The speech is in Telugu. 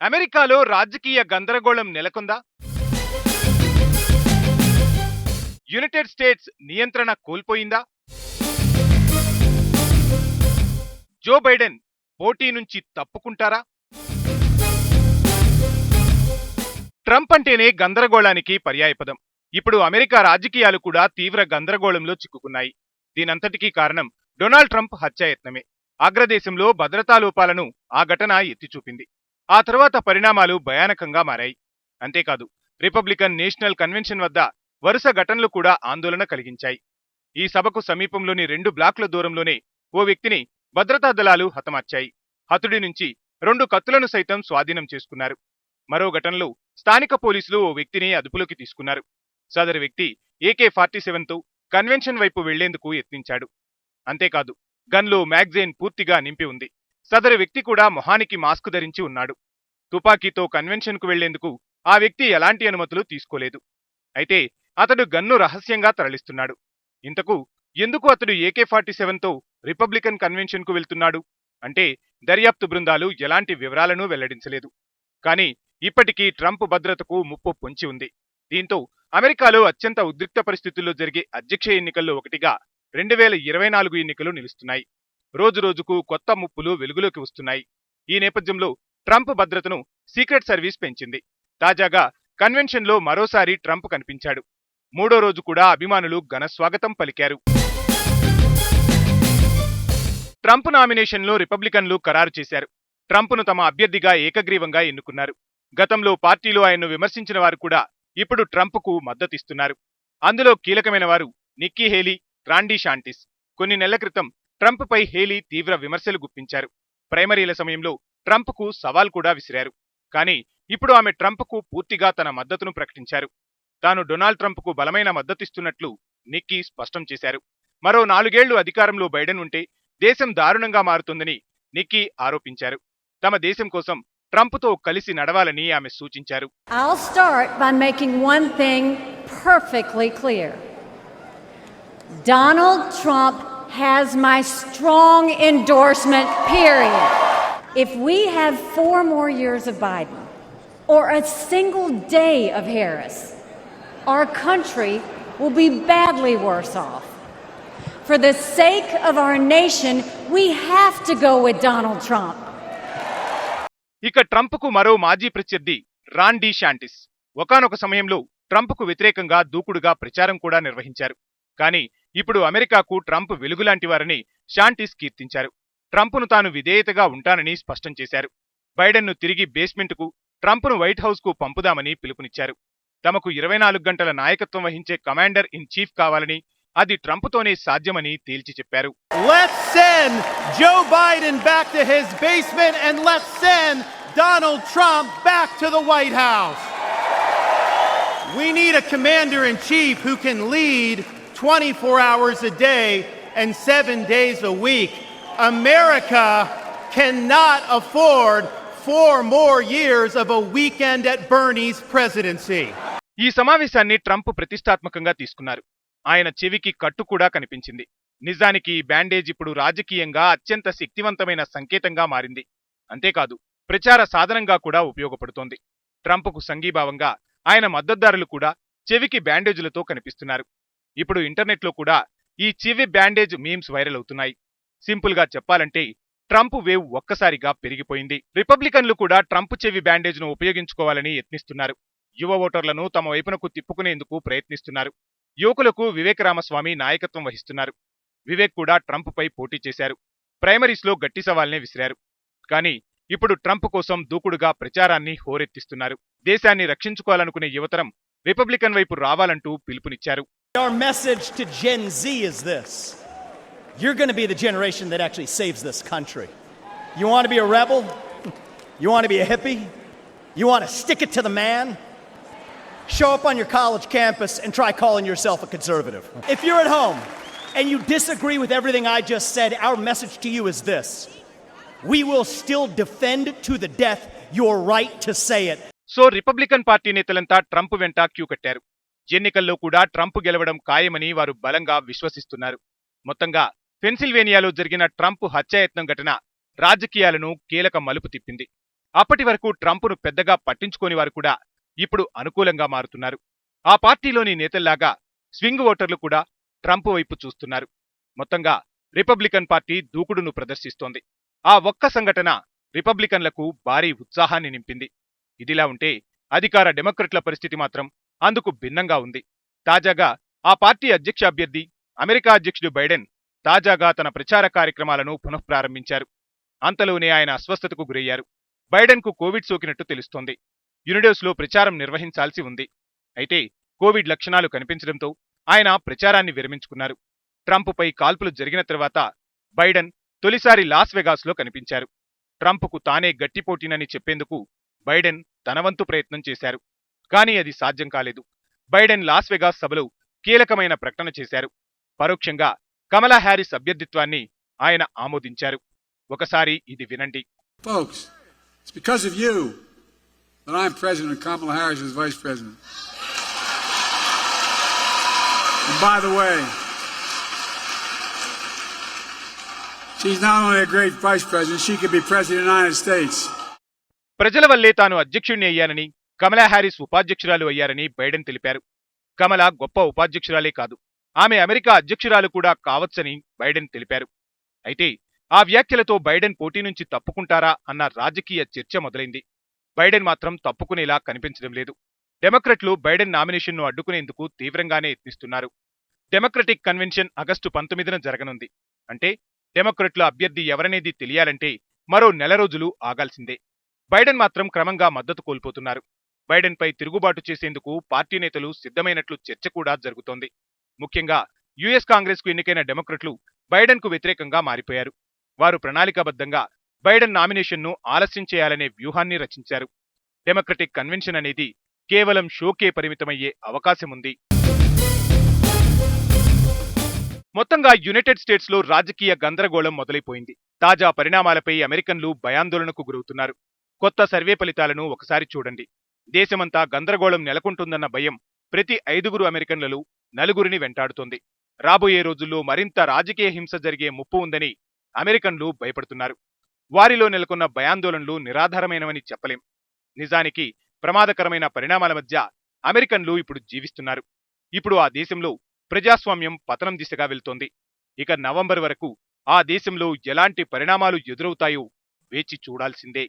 అమెరికాలో రాజకీయ గందరగోళం నెలకొందా? యునైటెడ్ స్టేట్స్ నియంత్రణ కోల్పోయిందా? జో బైడెన్ పోటీ నుంచి తప్పుకుంటారా? ట్రంప్ అంటేనే గందరగోళానికి పర్యాయపదం. ఇప్పుడు అమెరికా రాజకీయాలు కూడా తీవ్ర గందరగోళంలో చిక్కుకున్నాయి. దీనంతటికీ కారణం డొనాల్డ్ ట్రంప్ హత్యాయత్నమే. అగ్రదేశంలో భద్రతా లోపాలను ఆ ఘటన ఎత్తిచూపింది. ఆ తర్వాత పరిణామాలు భయానకంగా మారాయి. అంతేకాదు రిపబ్లికన్ నేషనల్ కన్వెన్షన్ వద్ద వరుస ఘటనలు కూడా ఆందోళన కలిగించాయి. ఈ సభకు సమీపంలోని రెండు బ్లాక్ల దూరంలోనే ఓ వ్యక్తిని భద్రతా దళాలు హతమార్చాయి. హతుడి నుంచి రెండు కత్తులను సైతం స్వాధీనం చేసుకున్నారు. మరో ఘటనలో స్థానిక పోలీసులు ఓ వ్యక్తిని అదుపులోకి తీసుకున్నారు. సదరు వ్యక్తి ఏకే ఫార్టీ సెవెన్తో కన్వెన్షన్ వైపు వెళ్ళేందుకు యత్నించాడు. అంతేకాదు గన్లో మ్యాగజైన్ పూర్తిగా నింపి ఉంది. సదరు వ్యక్తి కూడా మొహానికి మాస్క్ ధరించి ఉన్నాడు. తుపాకీతో కన్వెన్షన్కు వెళ్ళేందుకు ఆ వ్యక్తి ఎలాంటి అనుమతులు తీసుకోలేదు. అయితే అతడు గన్ను రహస్యంగా తరలిస్తున్నాడు. ఇంతకు ఎందుకు అతడు ఏకే ఫార్టీ సెవెన్తో రిపబ్లికన్ కన్వెన్షన్కు వెళ్తున్నాడు? అంటే దర్యాప్తు బృందాలు ఎలాంటి వివరాలను వెల్లడించలేదు. కానీ ఇప్పటికీ ట్రంప్ భద్రతకు ముప్పు పొంచి ఉంది. దీంతో అమెరికాలో అత్యంత ఉద్రిక్త పరిస్థితుల్లో జరిగే అధ్యక్ష ఎన్నికల్లో ఒకటిగా రెండు వేల ఇరవై నాలుగు ఎన్నికలు నిలుస్తున్నాయి. రోజురోజుకు కొత్త ముప్పులు వెలుగులోకి వస్తున్నాయి. ఈ నేపథ్యంలో ట్రంప్ భద్రతను సీక్రెట్ సర్వీస్ పెంచింది. తాజాగా కన్వెన్షన్లో మరోసారి ట్రంప్ కనిపించాడు. మూడో రోజు కూడా అభిమానులు ఘనస్వాగతం పలికారు. ట్రంప్ నామినేషన్లో రిపబ్లికన్లు ఖరారు చేశారు. ట్రంప్ను తమ అభ్యర్థిగా ఏకగ్రీవంగా ఎన్నుకున్నారు. గతంలో పార్టీలో ఆయన్ను విమర్శించిన వారు కూడా ఇప్పుడు ట్రంప్కు మద్దతిస్తున్నారు. అందులో కీలకమైన వారు నిక్కీ హేలీ రాండీ షాంటిస్ కొన్ని నెలల క్రితం ట్రంప్పై హేలీ తీవ్ర విమర్శలు గుప్పించారు. ప్రైమరీల సమయంలో ట్రంప్కు సవాల్ కూడా విసిరారు. కానీ ఇప్పుడు ఆమె ట్రంప్కు పూర్తిగా తన మద్దతును ప్రకటించారు. తాను డొనాల్డ్ ట్రంప్కు బలమైన మద్దతిస్తున్నట్లు నిక్కీ స్పష్టం చేశారు. మరో నాలుగేళ్ళు అధికారంలో బైడెన్ ఉంటే దేశం దారుణంగా మారుతుందని నిక్కీ ఆరోపించారు. తమ దేశం కోసం ట్రంప్తో కలిసి నడవాలని ఆమె సూచించారు. I'll start by making one thing perfectly clear. Donald Trump has my strong endorsement, period. If we have four more years of Biden or a single day of Harris, our country will be badly worse off. For the sake of our nation, we have to go with Donald Trump. ఇక ట్రంప్కు మరో మాజీ ప్రత్యర్థి రాండీ షాంటిస్ ఒకనొక సమయంలో ట్రంప్కు వ్యతిరేకంగా దూకుడుగా ప్రచారం కూడా నిర్వహించారు కానీ ఇప్పుడు అమెరికాకు ట్రంప్ వెలుగులాంటి వారని షాంటిస్ కీర్తించారు. ట్రంప్ను తాను విధేయతగా ఉంటానని స్పష్టం చేశారు. బైడెన్ను తిరిగి బేస్మెంట్కు ట్రంప్ను వైట్ హౌస్కు పంపుదామని పిలుపునిచ్చారు. తమకు ఇరవై నాలుగు గంటల నాయకత్వం వహించే కమాండర్ ఇన్ చీఫ్ కావాలని అది ట్రంప్తోనే సాధ్యమని తేల్చి చెప్పారు. Donald Trump back to the White House. We need a commander in chief who can lead 24 hours a day and seven days a week. America cannot afford four more years of a weekend at Bernie's presidency. ఈ సమావేశాన్ని ట్రంప్ ప్రతిష్టాత్మకంగా తీసుకున్నారు. ఆయన చెవికి కట్టు కూడా కనిపించింది. నిజానికి ఈ బ్యాండేజ్ ఇప్పుడు రాజకీయంగా అత్యంత శక్తివంతమైన సంకేతంగా మారింది. అంతేకాదు ప్రచార సాధనంగా కూడా ఉపయోగపడుతోంది. ట్రంప్కు సంఘీభావంగా ఆయన మద్దతుదారులు కూడా చెవికి బ్యాండేజులతో కనిపిస్తున్నారు. ఇప్పుడు ఇంటర్నెట్లో కూడా ఈ చివి బ్యాండేజ్ మీమ్స్ వైరల్ అవుతున్నాయి. సింపుల్గా చెప్పాలంటే ట్రంప్ వేవ్ ఒక్కసారిగా పెరిగిపోయింది. రిపబ్లికన్లు కూడా ట్రంప్ చెవి బ్యాండేజ్ను ఉపయోగించుకోవాలని యత్నిస్తున్నారు. యువ ఓటర్లను తమ వైపునకు తిప్పుకునేందుకు ప్రయత్నిస్తున్నారు. యువకులకు వివేక్ రామస్వామి నాయకత్వం వహిస్తున్నారు. వివేక్ కూడా ట్రంప్ పై పోటీ చేశారు. ప్రైమరీస్లో గట్టి సవాల్నే విసిరారు. కానీ ఇప్పుడు ట్రంప్ కోసం దూకుడుగా ప్రచారాన్ని హోరెత్తిస్తున్నారు. దేశాన్ని రక్షించుకోవాలనుకునే యువతరం రిపబ్లికన్ వైపు రావాలంటూ పిలుపునిచ్చారు. Our message to Gen Z is this You're going to be the generation that actually saves this country. You want to be a rebel? You want to be a hippie? You want to stick it to the man? Show up on your college campus and try calling yourself a conservative. If you're at home and you disagree with everything I just said, our message to you is this We will still defend to the death your right to say it. So Republican party నేతలంతా ట్రంప్ వెంట క్యూ కట్టారు ఎన్నికల్లో కూడా ట్రంప్ గెలవడం ఖాయమని వారు బలంగా విశ్వసిస్తున్నారు. మొత్తంగా పెన్సిల్వేనియాలో జరిగిన ట్రంప్ హత్యాయత్నం ఘటన రాజకీయాలను కీలక మలుపు తిప్పింది. అప్పటి వరకు ట్రంప్ను పెద్దగా పట్టించుకోని వారు కూడా ఇప్పుడు అనుకూలంగా మారుతున్నారు. ఆ పార్టీలోని నేతల్లాగా స్వింగ్ ఓటర్లు కూడా ట్రంప్ వైపు చూస్తున్నారు. మొత్తంగా రిపబ్లికన్ పార్టీ దూకుడును ప్రదర్శిస్తోంది. ఆ ఒక్క సంఘటన రిపబ్లికన్లకు భారీ ఉత్సాహాన్ని నింపింది. ఇదిలా ఉంటే అధికార డెమోక్రట్ల పరిస్థితి మాత్రం అందుకు భిన్నంగా ఉంది. తాజాగా ఆ పార్టీ అధ్యక్ష అభ్యర్థి అమెరికా అధ్యక్షుడు బైడెన్ తాజాగా తన ప్రచార కార్యక్రమాలను పునఃప్రారంభించారు. అంతలోనే ఆయన అస్వస్థతకు గురయ్యారు. బైడెన్కు కోవిడ్ సోకినట్టు తెలుస్తోంది. యునిడోస్లో ప్రచారం నిర్వహించాల్సి ఉంది. అయితే కోవిడ్ లక్షణాలు కనిపించడంతో ఆయన ప్రచారాన్ని విరమించుకున్నారు. ట్రంప్పై కాల్పులు జరిగిన తర్వాత బైడెన్ తొలిసారి లాస్ వెగాస్లో కనిపించారు. ట్రంప్కు తానే గట్టిపోటీనని చెప్పేందుకు బైడెన్ తనవంతు ప్రయత్నం చేశారు. కానీ అది సాధ్యం కాలేదు. బైడెన్ లాస్వెగాస్ సభలు కీలకమైన ప్రకటన చేశారు. పరోక్షంగా కమలా హ్యారీస్ అభ్యర్థిత్వాన్ని ఆయన ఆమోదించారు. ఒకసారి ఇది వినండి. ప్రజల వల్లే తాను అధ్యక్షుణ్ణి అయ్యానని కమలా హ్యారిస్ ఉపాధ్యక్షురాలు అయ్యారని బైడెన్ తెలిపారు. కమల గొప్ప ఉపాధ్యక్షురాలే కాదు. ఆమె అమెరికా అధ్యక్షురాలు కూడా కావచ్చని బైడెన్ తెలిపారు. అయితే ఆ వ్యాఖ్యలతో బైడెన్ పోటీ నుంచి తప్పుకుంటారా అన్న రాజకీయ చర్చ మొదలైంది. బైడెన్ మాత్రం తప్పుకునేలా కనిపించడం లేదు. డెమోక్రట్లు బైడెన్ నామినేషన్ను అడ్డుకునేందుకు తీవ్రంగానే యత్నిస్తున్నారు. డెమోక్రటిక్ కన్వెన్షన్ ఆగస్టు పంతొమ్మిదిన జరగనుంది. అంటే డెమోక్రట్ల అభ్యర్థి ఎవరనేది తెలియాలంటే మరో నెల రోజులు ఆగాల్సిందే. బైడెన్ మాత్రం క్రమంగా మద్దతు కోల్పోతున్నారు. బైడెన్పై తిరుగుబాటు చేసేందుకు పార్టీ నేతలు సిద్ధమైనట్లు చర్చ కూడా జరుగుతోంది. ముఖ్యంగా యుఎస్ కాంగ్రెస్కు ఎన్నికైన డెమోక్రట్లు బైడెన్కు వ్యతిరేకంగా మారిపోయారు. వారు ప్రణాళికాబద్ధంగా బైడెన్ నామినేషన్ను ఆలస్యం చేయాలనే వ్యూహాన్ని రచించారు. డెమోక్రటిక్ కన్వెన్షన్ అనేది కేవలం షోకే పరిమితమయ్యే అవకాశముంది మొత్తంగా యునైటెడ్ స్టేట్స్లో రాజకీయ గందరగోళం మొదలైపోయింది. తాజా పరిణామాలపై అమెరికన్లు భయాందోళనకు గురవుతున్నారు. కొత్త సర్వే ఫలితాలను ఒకసారి చూడండి. దేశమంతా గందరగోళం నెలకొంటుందన్న భయం ప్రతి ఐదుగురు అమెరికన్లలో నలుగురిని వెంటాడుతోంది. రాబోయే రోజుల్లో మరింత రాజకీయ హింస జరిగే ముప్పు ఉందని అమెరికన్లు భయపడుతున్నారు. వారిలో నెలకొన్న భయాందోళనలు నిరాధారమైనవని చెప్పలేం. నిజానికి ప్రమాదకరమైన పరిణామాల మధ్య అమెరికన్లు ఇప్పుడు జీవిస్తున్నారు. ఇప్పుడు ఆ దేశంలో ప్రజాస్వామ్యం పతనం దిశగా వెళ్తోంది. ఇక నవంబర్ వరకు ఆ దేశంలో ఎలాంటి పరిణామాలు ఎదురవుతాయో వేచి చూడాల్సిందే.